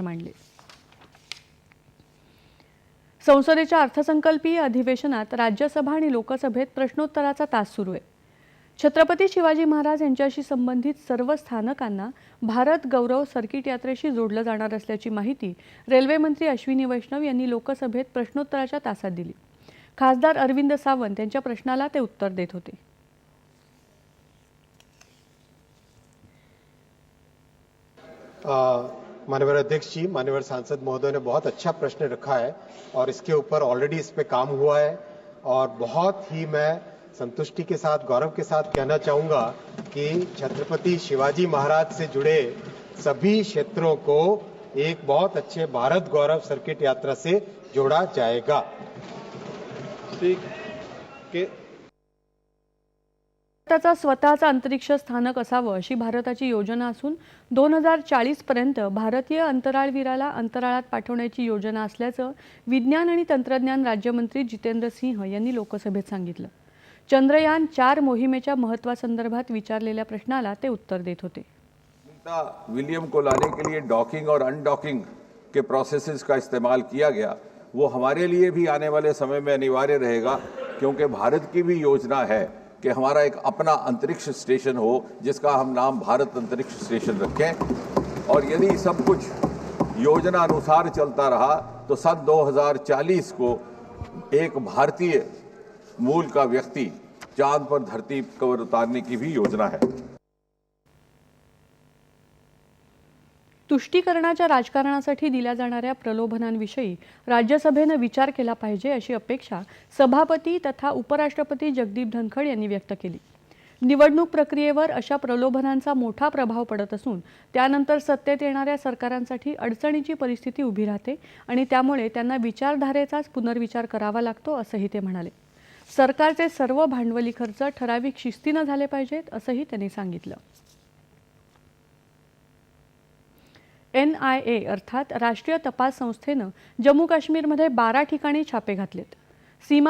मांडले. संसदेच्या अर्थसंकल्पीय अधिवेशनात राज्यसभा आणि लोकसभेत प्रश्नोत्तराचा तास सुरू आहे. छत्रपती शिवाजी महाराज यांच्याशी संबंधित सर्व स्थानकांना भारत गौरव सर्किट यात्रेशी जोडलं जाणार असल्याची माहिती रेल्वे मंत्री अश्विनी वैष्णव यांनी लोकसभेत प्रश्नोत्तराच्या तासात दिली. खासदार अरविंद सावंत यांच्या प्रश्नाला ते उत्तर देत होते. आ, माननीय अध्यक्ष जी, माननीय सांसद महोदय ने बहुत अच्छा प्रश्न रखा है और इसके ऊपर ऑलरेडी इस पे काम हुआ है और बहुत ही मैं संतुष्टि के साथ, गौरव के साथ कहना चाहूँगा कि छत्रपति शिवाजी महाराज से जुड़े सभी क्षेत्रों को एक बहुत अच्छे भारत गौरव सर्किट यात्रा से जोड़ा जाएगा। ठीक। के भारताचा स्वतःचा अंतरिक्ष स्थानक असावं अशी भारताची योजना असून दोन हजार चाळीसपर्यंत भारतीय अंतराळवीराला अंतराळात पाठवण्याची योजना असल्याचं विज्ञान आणि तंत्रज्ञान राज्यमंत्री जितेंद्र सिंह यांनी लोकसभेत सांगितलं. चंद्रयान चार मोहिमेच्या महत्वासंदर्भात विचारलेल्या प्रश्नाला ते उत्तर देत होते. विलियम को लाने के लिए डॉकिंग और अनडॉकिंग के प्रोसेसेस का इस्तेमाल किया गया वो हमारे लिए भी आने वाले समय में अनिवार्य रहेगा क्योंकि भारत की भी योजना है। कि हमारा एक अपना अंतरिक्ष स्टेशन हो, जिसका हम नाम भारत अंतरिक्ष स्टेशन रखें। और यदि सब कुछ योजना अनुसार चलता रहा तो सन 2040 को एक भारतीय मूल का व्यक्ति चाँद पर धरती कवर उतारने की भी योजना है। तुष्टीकरणाच्या राजकारणासाठी दिल्या जाणाऱ्या प्रलोभनांविषयी राज्यसभेनं विचार केला पाहिजे अशी अपेक्षा सभापती तथा उपराष्ट्रपती जगदीप धनखड यांनी व्यक्त केली. निवडणूक प्रक्रियेवर अशा प्रलोभनांचा मोठा प्रभाव पडत असून त्यानंतर सत्तेत येणाऱ्या सरकारांसाठी अडचणीची परिस्थिती उभी राहते आणि त्यामुळे त्यांना विचारधारेचाच पुनर्विचार करावा लागतो असंही ते म्हणाले. सरकारचे सर्व भांडवली खर्च ठराविक शिस्तीनं झाले पाहिजेत असंही त्यांनी सांगितलं. एन आय ए अर्थात राष्ट्रीय तपास संस्थेनं जम्मू काश्मीरमध्ये बारा ठिकाणी छापे घातलेत. सीमा